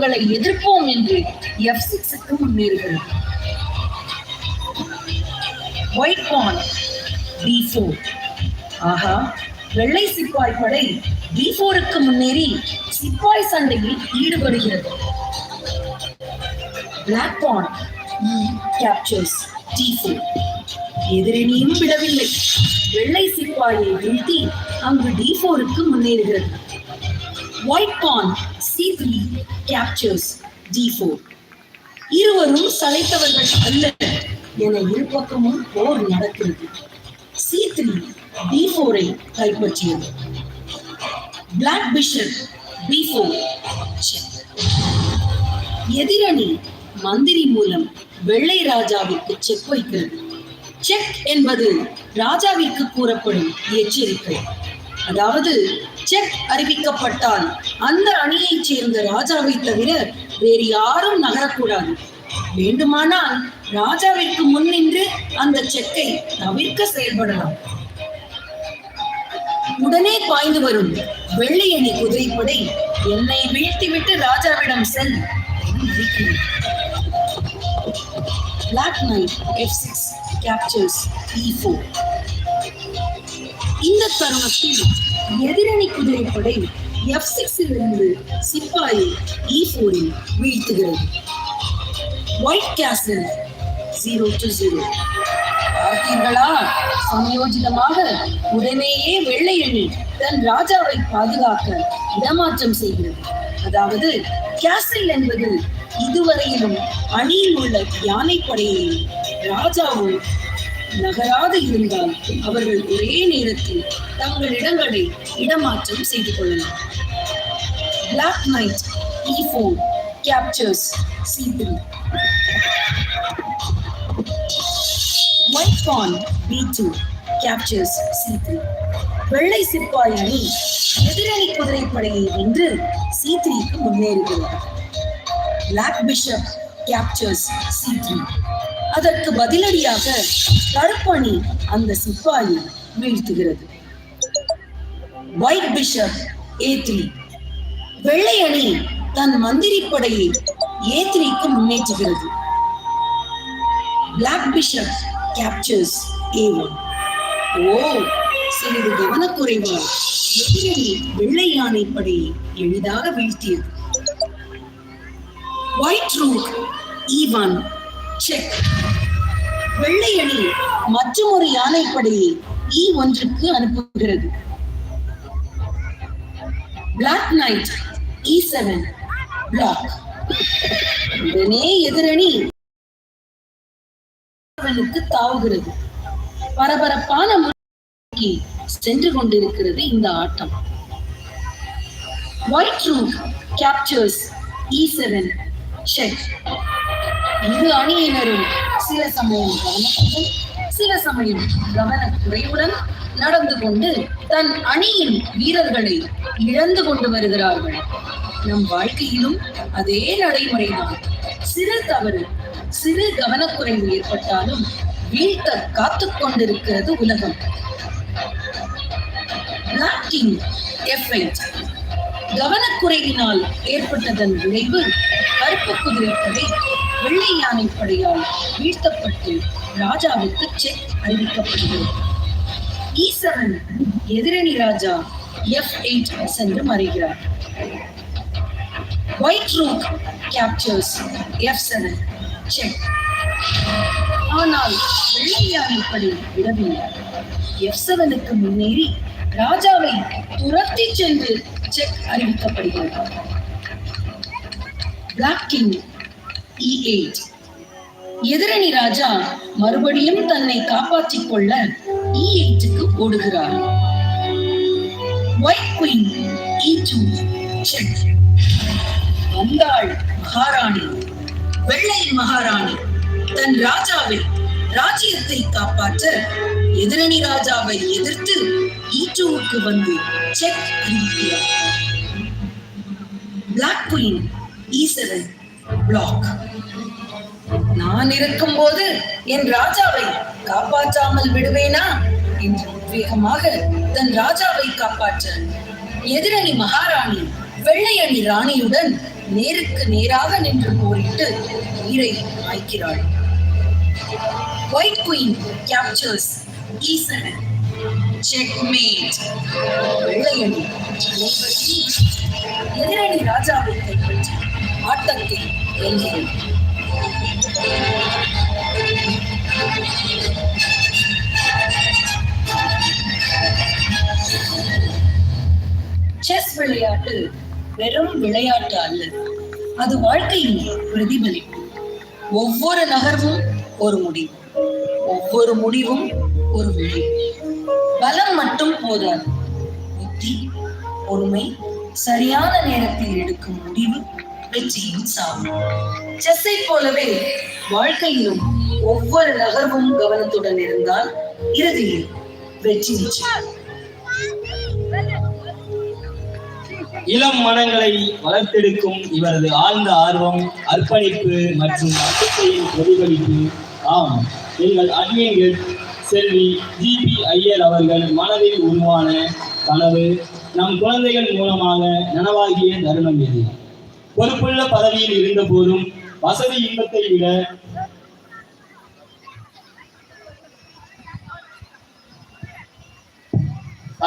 தங்களை எதிர்ப்போம் என்று எஃப் சிக்ஸுக்கு முன்னேறுகிறது. ஒயிட் பான் டி ஃபோர் ஆஹா வெள்ளை சிப்பாய் படை டி ஃபோருக்கு முன்னேறி சிப்பாய் சண்டையில் ஈடுபடுகிறது. Black pawn captures D four எதிரணியும் விடவில்லை. வெள்ளை சிப்பாயை வீழ்த்தி அங்கு டி ஃபோருக்கு முன்னேறுகிறது. White pawn C three captures D four இருவரும் சளைத்தவர்கள் அல்ல என இருபக்கமும் போர் நடக்கிறது. சி த்ரீ டி ஃபோரை கைப்பற்றியது. பிளாக் பிஷப் டி ஃபோர் எதிரணி மந்திரி மூலம் வெள்ளை ராஜாவிற்கு செக் வைக்கிறது. செக் என்பது ராஜாவிற்கு கூறப்படும் எச்சரிக்கை. அதாவது செக் அறிவிக்கப்பட்டால் அந்த அணியைச் சேர்ந்த ராஜாவை தவிர வேறு யாரும் நகரக்கூடாது வேண்டுமானால் ராஜாவிற்கு முன் நின்று அந்த செக்கை தவிர்க்க செயல்படலாம் உடனே பாய்ந்து வரும் வெள்ளி அணி குதிரைப்படை என்னை வீழ்த்திவிட்டு ராஜாவிடம் செல் என மறிக்கிறது. Black Knight F6 captures E4. இந்த தருணத்தில் எதிரணி குதிரைப்படை எஃப் சிக்ஸில் இருந்து சிப்பாயை e இ போரில் வீழ்த்துகிறது. White castle zero to zero பார்த்தீர்களா? சமயோஜிதமாக உடனேயே வெள்ளையணி தன் ராஜாவை பாதுகாக்க இடமாற்றம் செய்கிறது. அதாவது கேசல் என்பது இதுவரையிலும் அணியில் உள்ள யானைப்படையை ராஜாவும் நகராது இருந்தால் அவர்கள் ஒரே நேரத்தில் தங்கள் இடங்களை இடமாற்றம் செய்து கொள்ளலாம். Black knight E four captures C three white pawn B two captures C three வெள்ளை சிப்பாய் அணி எதிரணி குதிரைப்படையை வென்று சி த்ரீக்கு முன்னேறுகிறது black bishop captures C three அதற்கு பதிலடியாக கருப்பணி அந்த சிப்பாயை வீழ்த்துகிறது. ஒயிட் பிஷப் ஏ த்ரீ வெள்ளை அணி தன் மந்திரி படையை ஏ த்ரீக்கு முன்னேற்றுகிறது. Black bishop captures A one ஓ சிறிது கவனக்குறைவால் எதிரணி வெள்ளை யானை படையை எளிதாக வீழ்த்தியது. White rook E one check வெள்ளையணி மற்றும் ஒரு யானைப்படையை இ ஒன்றுக்கு அனுப்புகிறது. Black knight E seven black உடனே எதிரணி தாவுகிறது. பரபரப்பான முறைக்கு சென்று கொண்டிருக்கிறது இந்த ஆட்டம். White rook captures E seven check இரு அணியினரும் சில சமயம் கவனத்துடன் சில சமயம் கவனக்குறைவுடன் நடந்து கொண்டு தன் அணியின் வீரர்களை இழந்து கொண்டு வருகிறார்கள். நம் வாழ்க்கையிலும் அதே நடைமுறைதான். சிறு தவறு சிறு கவனக்குறைவு ஏற்பட்டாலும் வீழ்த்த காத்து கொண்டிருக்கிறது உலகம். Black King F8 கவனக்குறைவினால் ஏற்பட்டதன் விளைவு கருப்பு குதிரைப்படை வெள்ளை யானை படையால் வீழ்த்தப்பட்டு ராஜாவுக்கு செக் அறிவிக்கப்படுகிறது. ஈசவன் எதிரணி ராஜா எஃப் எயிட் சென்று மறைகிறார். White rook captures F seven check ஆனால் வெள்ளை யானை படை விடவில்லை எஃப் செவனுக்கு முன்னேறி ராஜாவை துரத்தி சென்று செக் அறிவிக்கப்படுகிறது. பிளாக் கிங் E எதிரணி ராஜா மறுபடியும் தன்னை காப்பாற்றிக் கொள்ள e இ எயிட்டுக்கு ஓடுகிறார். White queen E two check வந்தாள் மகாராணி. வெள்ளை மகாராணி. தன் ராஜாவை ராஜ்யத்தை காப்பாற்ற எதிரணி ராஜாவை எதிர்த்து e ஈட்டூவுக்கு வந்து செக் அறிவிக்கிறார் பிளாக் குயின் ஈசரன் பிளாக் நான் இருக்கும்போது என் ராஜாவை காப்பாற்றாமல் விடுவேனா? என்று உத்வேகமாக தன் ராஜாவை காப்பாற்ற எதிரணி மகாராணி வெள்ளையணி ராணியுடன் நேருக்கு நேராக நின்று போரிட்டு உயிரை மாய்க்கிறாள் white queen captures E seven checkmate வெள்ளையணி எதிரணி ராஜாவை கைப்பற்றி ஆட்டத்தில் வென்றது. செஸ் விளையாட்டு வெறும் விளையாட்டு அல்ல அது வாழ்க்கையின் பிரதிபலிப்பு. ஒவ்வொரு நகர்வும் ஒரு முடிவு. ஒவ்வொரு முடிவும் ஒரு விளைவு பலம் மட்டும் போதாது. புத்தி பொறுமை சரியான நேரத்தில் எடுக்கும் முடிவு வெற்றியின் சாவு செஸ்ஸை போலவே வாழ்க்கையிலும் ஒவ்வொரு நகர்வும் கவனத்துடன் இருந்தால் இறுதியில் வெற்றி நிச்சயம் இளம் மனங்களை வளர்த்தெடுக்கும் இவரது ஆழ்ந்த ஆர்வம் அர்ப்பணிப்பு மற்றும் நம்பிக்கையின் பிரதிபலிப்பு. ஆம் எங்கள் அட்மின்கள் செல்வி ஜிபி ஐயர் அவர்கள் மனதில் உருவான கனவு நம் குழந்தைகள் மூலமாக நனவாகிய தருணம் இது. பொறுப்புள்ள பதவியில் இருந்த போதும் வசதி இன்பத்தை விட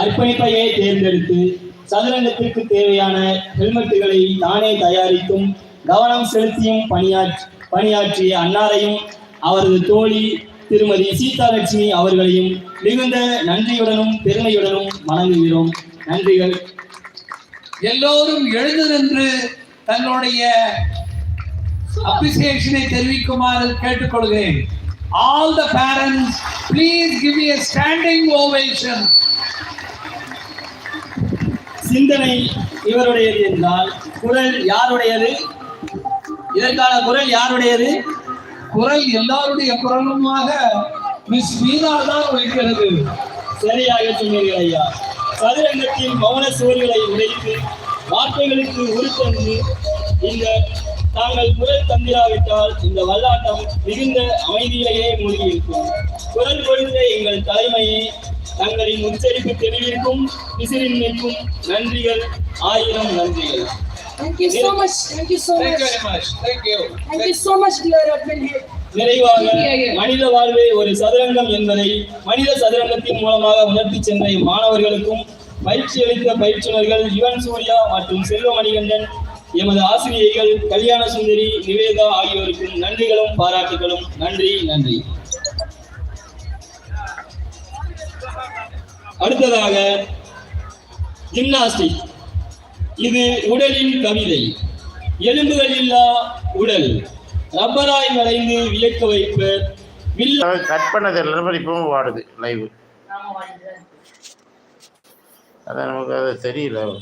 அர்ப்பணிப்பையே தேர்ந்தெடுத்து சதுரங்கத்திற்கு தேவையான ஹெல்மெட்டுகளை தானே தயாரித்தும் கவனம் செலுத்தியும் பணியாற்றி பணியாற்றிய அன்னாரையும் அவரது தோழி திருமதி சீதாலட்சுமி அவர்களையும் மிகுந்த நன்றியுடனும் பெருமையுடனும் வணங்குகிறோம். நன்றிகள். எல்லோரும் எழுந்து நின்று தங்களுடைய அப்ரிசியேஷனை தெரிவிக்குமாறு கேட்டுக்கொள்கிறேன். All the parents please give a standing ovation சிந்தனை இவருடையது என்றால் குரல் யாருடையது? இதற்கான குரல் யாருடையது? குரல் எல்லாருடைய குரலுமாக மிஸ் மீனா தான் ஒழிக்கிறது சரியாக சொன்னீர்கள் ஐயா. சதுரங்கத்தின் மௌன சுவர்களை உடைத்து வார்த்தைகளுக்கு உருத்தந்து இந்த தாங்கள் குரல் தந்திராவிட்டால் இந்த வல்லாட்டம் மிகுந்த அமைதியிலேயே மூழ்கியிருக்கும் குரல் கொடுத்த எங்கள் தலைமையே தங்களின் உச்சரிப்பு தெளிவிற்கும் விசிறின்மைக்கும் நன்றிகள் ஆயிரம் நன்றிகள் Thank you so much. Thank you so Thank you much. very much. Thank you. Thank you so much, dear admin head. நிறைவாக மனித வாழ்வே ஒரு சதுரங்கம் என்பதை மனித சதுரங்கத்தின் மூலமாக உணர்த்தி சென்ற மாணவர்களுக்கும் பயிற்சி அளித்த பயிற்றுனர்கள் யுவன் சூர்யா மற்றும் செல்வ மணிகண்டன் எமது ஆசிரியைகள் கல்யாண சுந்தரி நிவேதா ஆகியோருக்கும் நன்றிகளும் பாராட்டுகளும். நன்றி நன்றி. அடுத்ததாக ஜிம்னாஸ்டிக் இது உடலின் கவிதை. எலும்புகள் இல்லா உடல். ரப்பராய் வளைந்து வியக்க அதாவது கட் பண்ணது இப்பவும் வாடுது live Ahora no me voy a ¿no?